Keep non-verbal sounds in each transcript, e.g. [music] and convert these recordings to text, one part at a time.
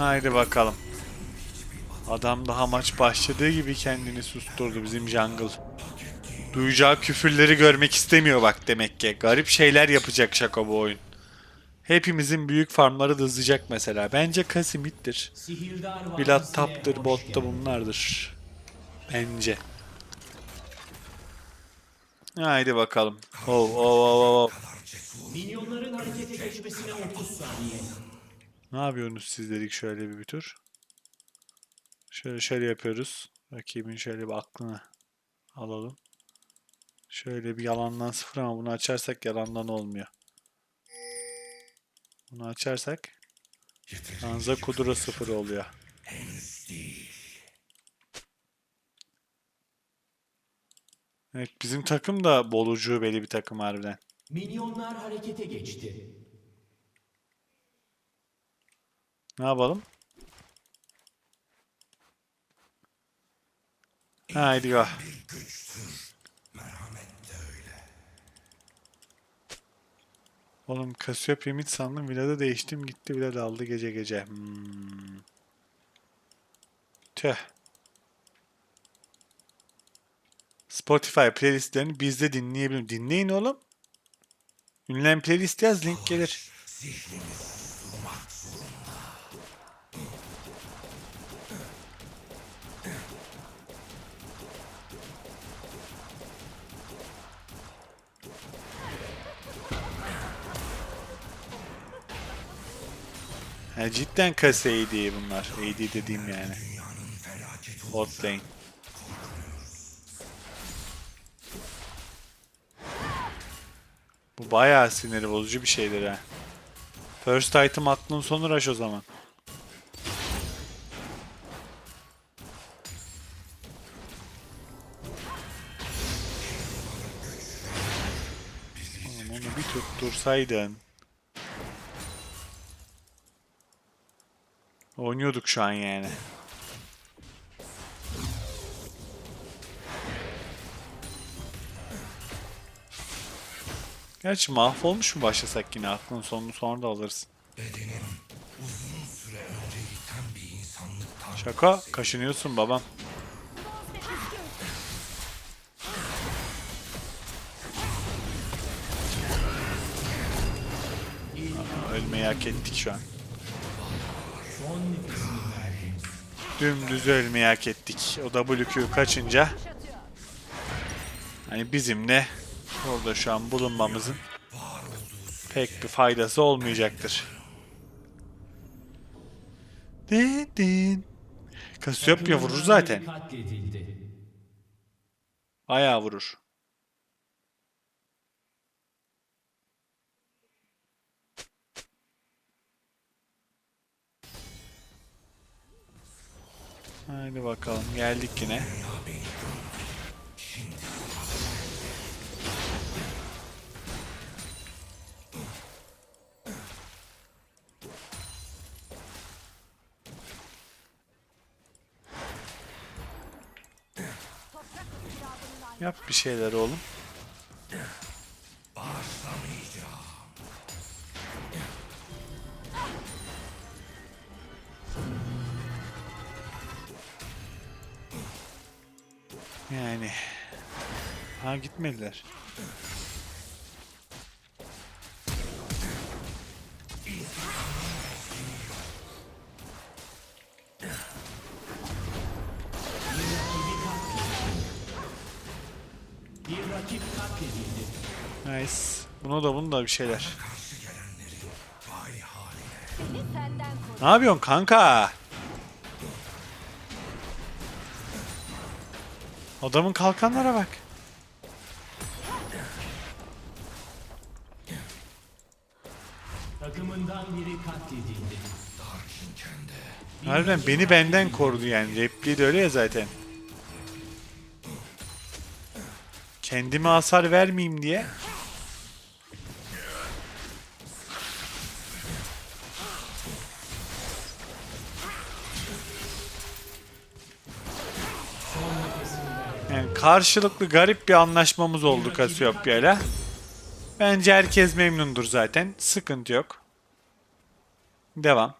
Haydi bakalım. Adam daha maç başladığı gibi kendini susturdu bizim jungle. Duyacağı küfürleri görmek istemiyor bak demek ki. Garip şeyler yapacak şaka bu oyun. Hepimizin büyük farmları da hızlayacak mesela. Bence Kasimit'tir. Vadisi'ne Tap'tır, botta bunlardır. Bence. Haydi bakalım. Oh, oh, oh, oh. Minyonların harekete geçmesine 30 saniye. Ne yapıyorsunuz siz dedik şöyle bir, bir tur. Şöyle şöyle yapıyoruz. Rakibin şöyle bir aklını alalım. Şöyle bir yalandan sıfır ama bunu açarsak yalandan olmuyor. Bunu açarsak Anza Kudura sıfır oluyor. Evet bizim takım da bol ucubeli bir takım harbiden. Minyonlar harekete geçti. Ne yapalım? Haydi go. Oğlum Cassiopeia mid sandım. Villa'da değiştim. Gitti Villa aldı gece gece. Hmm. Tüh. Spotify playlistlerini biz de dinleyebilirim. Dinleyin oğlum. Ünlem playlist yaz link gelir. Ha, cidden kasa AD bunlar. AD dediğim yani. Bot lane. Bu bayağı sinir bozucu bir şeydir ha. First item aklın sonu rush o zaman. Onu bir tuttursaydın. Oynuyorduk şu an yani. Gerçi mahvolmuş mu başlasak yine aklın sonunu sonra da alırız. Şaka kaşınıyorsun babam. Aa, Ölmeyi hak ettik şu an. Dümdüz ölmeyi hak ettik. O WQ kaçınca hani bizimle orada şu an bulunmamızın pek bir faydası olmayacaktır. Dedin. Cassiopeia vurur Takımından zaten. biri Katledildi. Bayağı vurur. Haydi bakalım geldik yine. Yap bir şeyler oğlum. Katledildi. Nice. Buna da bunu da bir şeyler. Ne yapıyorsun kanka? Adamın kalkanlara bak. Takımından biri katledildi. Harbiden beni benden korudu yani. Repliği de öyle ya zaten. Kendime hasar vermeyeyim diye. Yani karşılıklı garip bir anlaşmamız oldu Cassiopeia ile. Bence herkes memnundur zaten. Sıkıntı yok. Devam.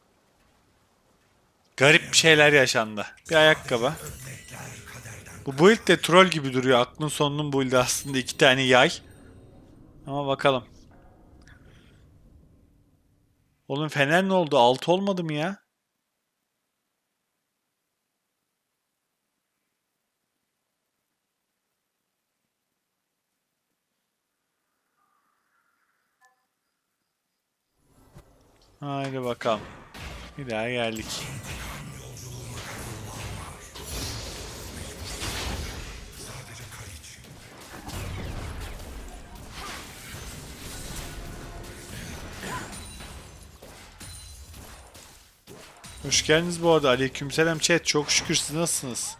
Garip şeyler yaşandı. Bir ayakkabı. Bu build de troll gibi duruyor. Aklın sonunun build'i aslında iki tane yay. Ama bakalım. Oğlum Fener ne oldu? 6 olmadı mı ya? Haydi bakalım. Bir daha geldik. Hoş geldiniz bu arada. Aleykümselam chat. Çok şükür siz nasılsınız?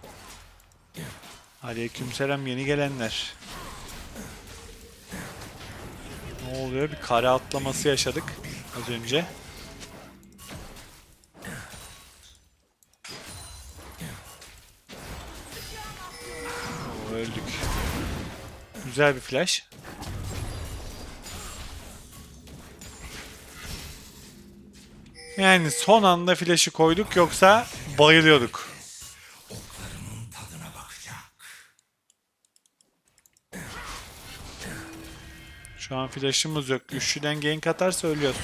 Aleykümselam yeni gelenler. Ne oluyor? Bir kare atlaması yaşadık az önce. Güzel bir flash. Yani son anda flash'ı koyduk yoksa bayılıyorduk. Şu an flash'ımız yok. Üçlüden gank atarsa ölüyoruz.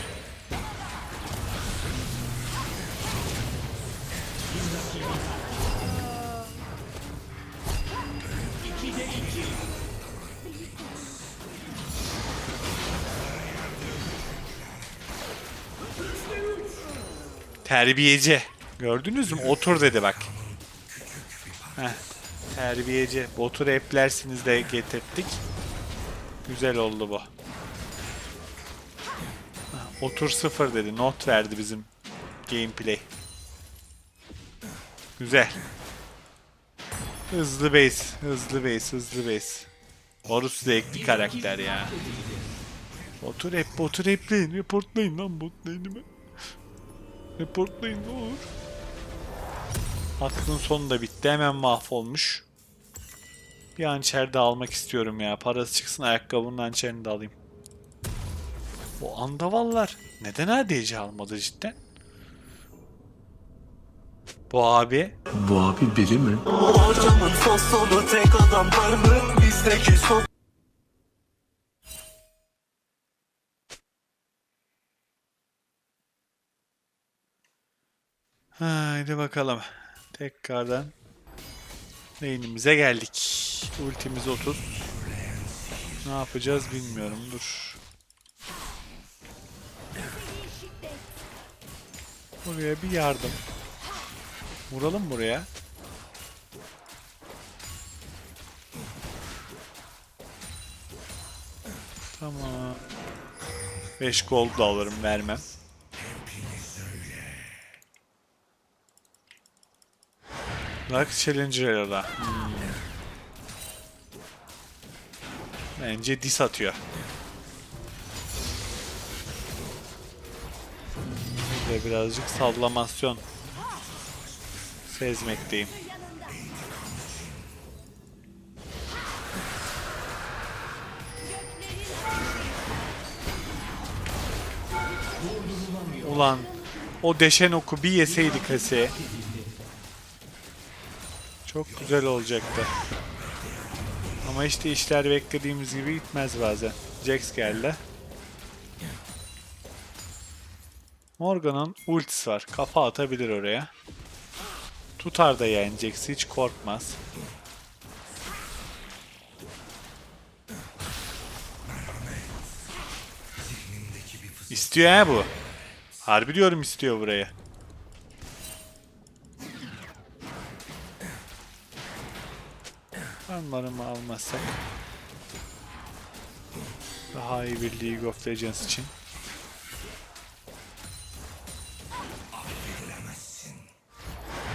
Terbiyeci. Gördünüz mü? Otur dedi bak. Heh. Terbiyeci. Botu replersiniz de getirttik. Güzel oldu bu. Otur sıfır dedi. Not verdi bizim gameplay. Güzel. Hızlı base. Hızlı base. Hızlı base. Horus zevkli karakter ya. Botu rap, botu repleyin. Reportlayın lan bot lane'imi. Reportlayın ne olur. Aklın sonu da bitti. Hemen mahvolmuş. Bir hançer de almak istiyorum ya. Parası çıksın ayakkabının hançerini de alayım. Bu andavallar neden ADC almadı cidden? Bu abi Bu abi biri mi? Ortamın sosolu tek adam var mı? Bizdeki son Haydi bakalım. Tekrardan lane'imize geldik. Ultimiz 30. Ne yapacağız bilmiyorum. Dur. Buraya bir yardım. Vuralım buraya. Tamam. 5 gold da alırım vermem. Lux Challenger'da. Hmm. Bence dis atıyor. Ve birazcık sallamasyon sezmekteyim. Ulan o deşen oku bir yeseydi kaseye. Çok güzel olacaktı. Ama işte işler beklediğimiz gibi gitmez bazen. Jax geldi. Morgan'ın ultisi var. Kafa atabilir oraya. Tutar da yani Jax'i hiç korkmaz. İstiyor ha bu. Harbi diyorum istiyor burayı. Farmlarımı almazsak daha iyi bir League of Legends için.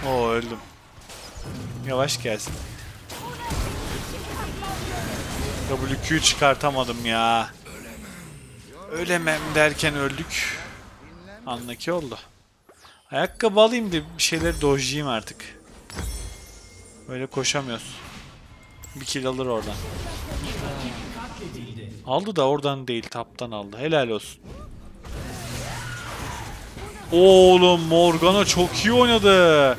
Oo öldüm. Yavaş gelsin. WQ çıkartamadım ya. Ölemem derken öldük. Anlaki oldu. Ayakkabı alayım da bir şeyleri dojlayayım artık. Böyle koşamıyoruz. Bir kill alır oradan. Aldı da oradan değil taptan aldı. Helal olsun. Oğlum Morgana çok iyi oynadı.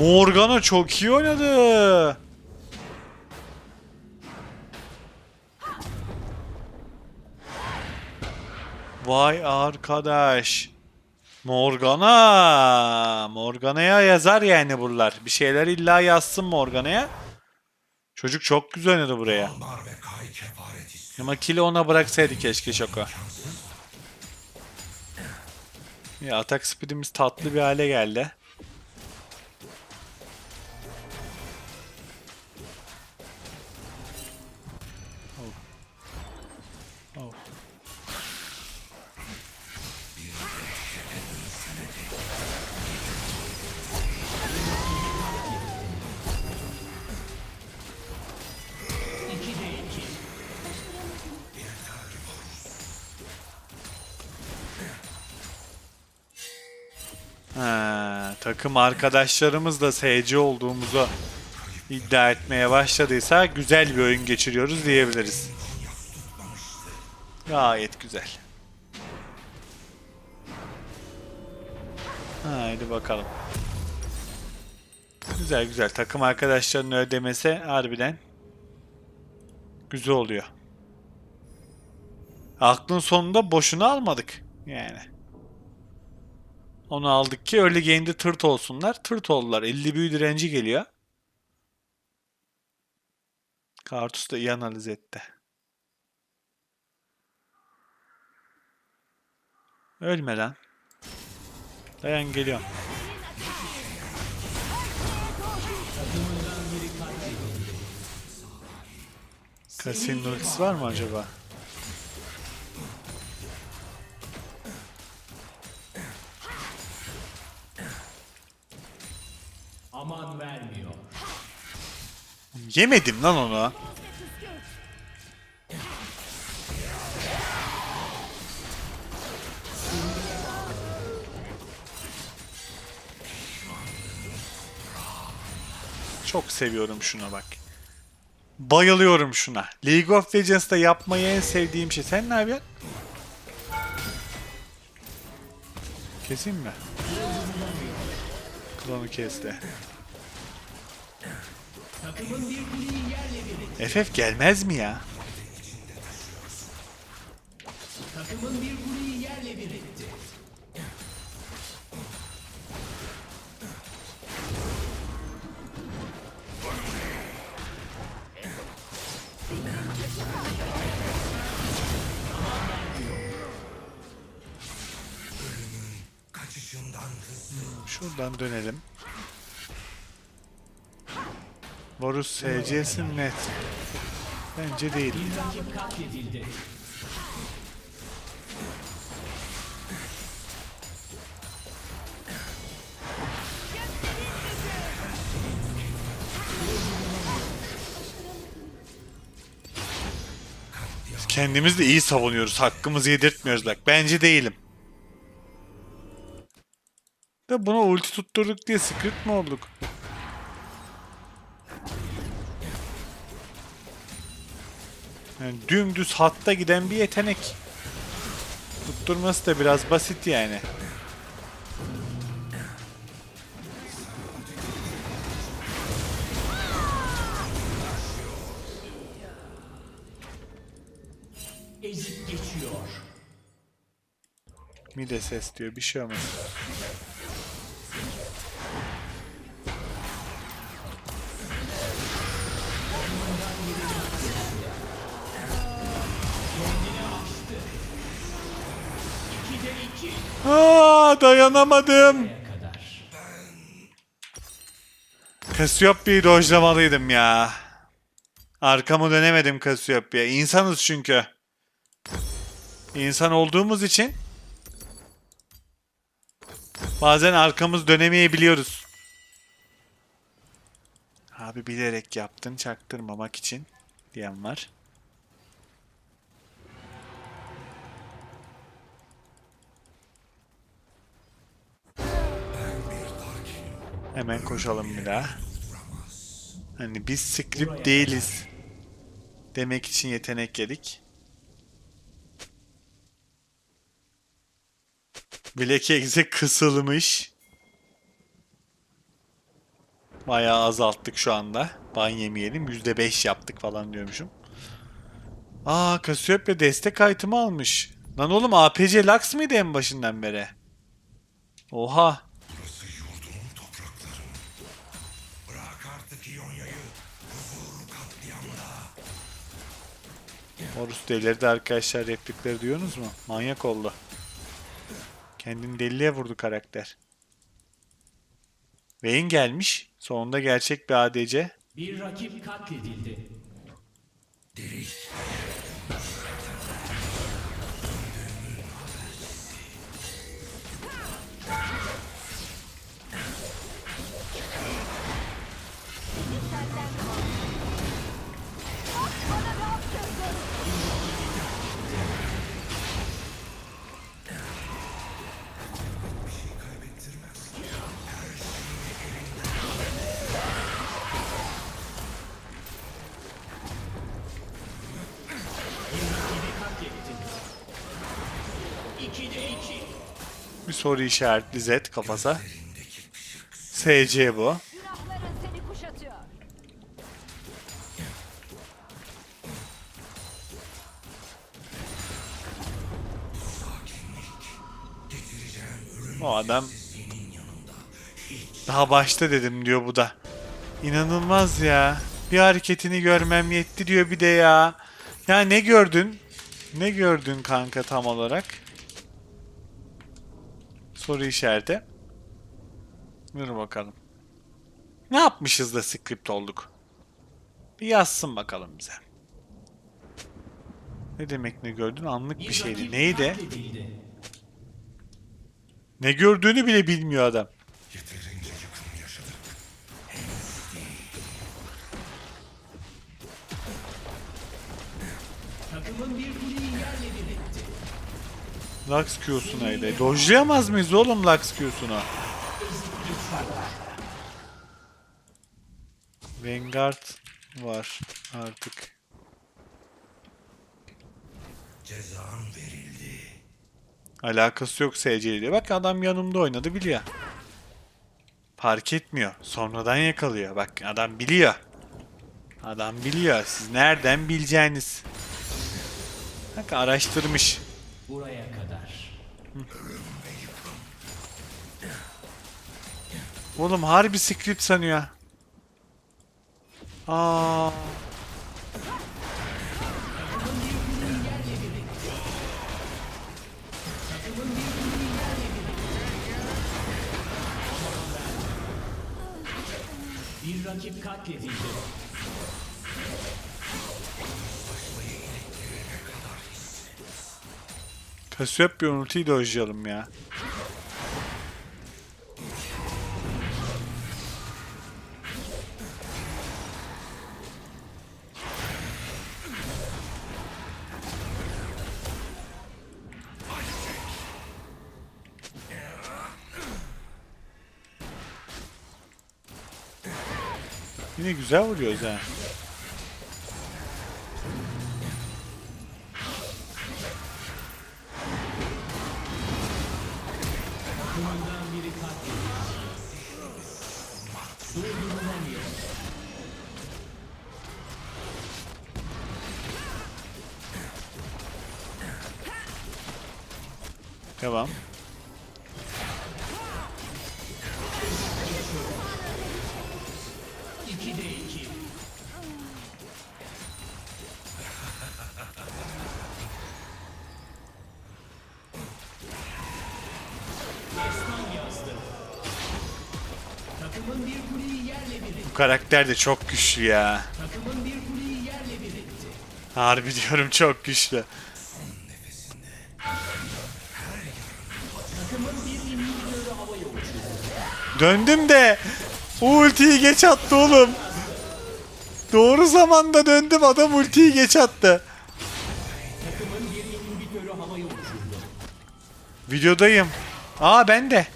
Morgana çok iyi oynadı. Vay arkadaş. Morgana. Morgana'ya yazar yani buralar. Bir şeyler illa yazsın Morgana'ya. Çocuk çok güzel oynadı buraya. Ama kili ona bıraksaydı keşke şaka. Ya atak speedimiz tatlı bir hale geldi. Takım arkadaşlarımız da SC olduğumuzu iddia etmeye başladıysa güzel bir oyun geçiriyoruz diyebiliriz. Gayet güzel. Haydi bakalım. Güzel güzel. Takım arkadaşlarının ödemesi harbiden güzel oluyor. Aklın sonunda boşuna almadık. Yani. Onu aldık ki early game'de tırt olsunlar. Tırt oldular. 50 büyü direnci geliyor. Kartus da iyi analiz etti. Ölme lan. Dayan geliyorum. Kasin ultisi var mı acaba? Yemedim lan onu. Çok seviyorum şuna bak. Bayılıyorum şuna. League of Legends'ta yapmayı en sevdiğim şey. Sen ne yapıyorsun? Keseyim mi? Klonu kesti. Takımın bir kuleyi yerle bir etti. FF gelmez mi ya? SC'si net. Bence değil. Kendimiz de iyi savunuyoruz. Hakkımızı yedirtmiyoruz bak. Bence değilim. Da buna ulti tutturduk diye script mi olduk? Yani dümdüz hatta giden bir yetenek. Tutturması da biraz basit yani. Ezip geçiyor. Mide ses diyor bir şey olmaz. Aa dayanamadım. Cassiopeia'yı dojlamalıydım ya. Arkamı dönemedim Cassiopeia. İnsanız çünkü. İnsan olduğumuz için bazen arkamız dönemeyebiliyoruz. Abi bilerek yaptın çaktırmamak için diyen var. Hemen koşalım bir daha. Hani biz script değiliz. Demek için yetenek yedik. Black Exe kısılmış. Bayağı azalttık şu anda. Ban yemeyelim. %5 yaptık falan diyormuşum. Aa Cassiopeia destek item'ı almış. Lan oğlum APC Lux mıydı en başından beri? Oha. Horus delirdi arkadaşlar replikleri diyorsunuz mu? Manyak oldu. Kendini deliye vurdu karakter. Vayne gelmiş. Sonunda gerçek bir ADC. Bir rakip katledildi. Katlettin. Soru işaretli Z kafasa. SC bu. O adam daha başta dedim diyor bu da. İnanılmaz ya. Bir hareketini görmem yetti diyor bir de ya. Ya ne gördün? Ne gördün kanka tam olarak? Soru işareti. Dur bakalım. Ne yapmışız da script olduk? Bir yazsın bakalım bize. Ne demek ne gördün? Anlık bir şeydi. Neydi? Ne gördüğünü bile bilmiyor adam. Takımın Lux Q'sunaydı. Dojlayamaz mıyız oğlum Lux Q'sunu? Vanguard var artık. Alakası yok SC ile. Bak adam yanımda oynadı biliyor. Fark etmiyor. Sonradan yakalıyor. Bak adam biliyor. Adam biliyor. Siz nereden bileceğiniz. Bak araştırmış. Buraya. Oğlum harbi script sanıyor. Aa. Bir rakip katledildi. Kasiyop bir ultiyi dojlayalım ya. Yine güzel vuruyoruz ha. Etti. Bu karakter de çok güçlü ya. Harbi diyorum çok güçlü. Döndüm de ultiyi geç attı oğlum. Doğru zamanda döndüm adam ultiyi geç attı. Videodayım. Aa ben de.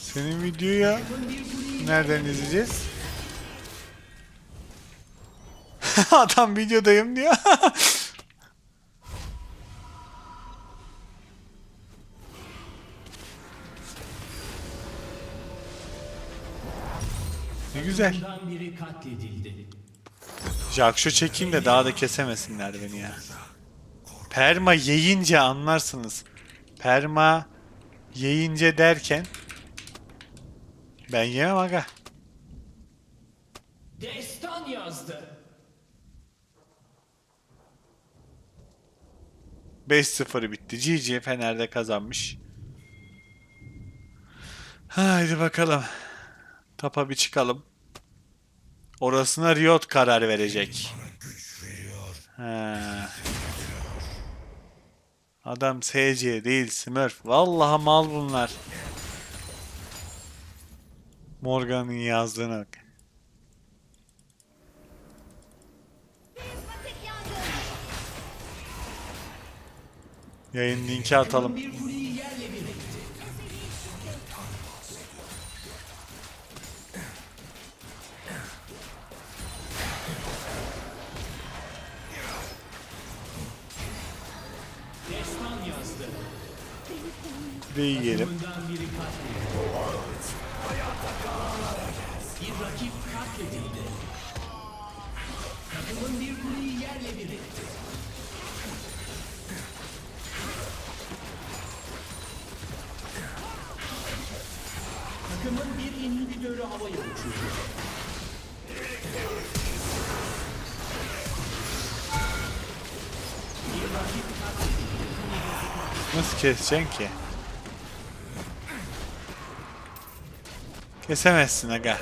Senin videoyu nereden izleyeceğiz? [laughs] Adam videodayım diyor. [laughs] güzel. Biri katledildi. Jaksho çekeyim de daha da kesemesinler beni ya. Perma yiyince anlarsınız. Perma yiyince derken ben yemem aga. Destan yazdı. 5-0 bitti. GG Fener'de kazanmış. Haydi bakalım. Tapa bir çıkalım. Orasına Riot karar verecek. Adam SC değil Smurf. Vallahi mal bunlar. Morgan'ın yazdığına bak. Yayın linki atalım. Nasıl keseceksin ki? Kesemezsin aga.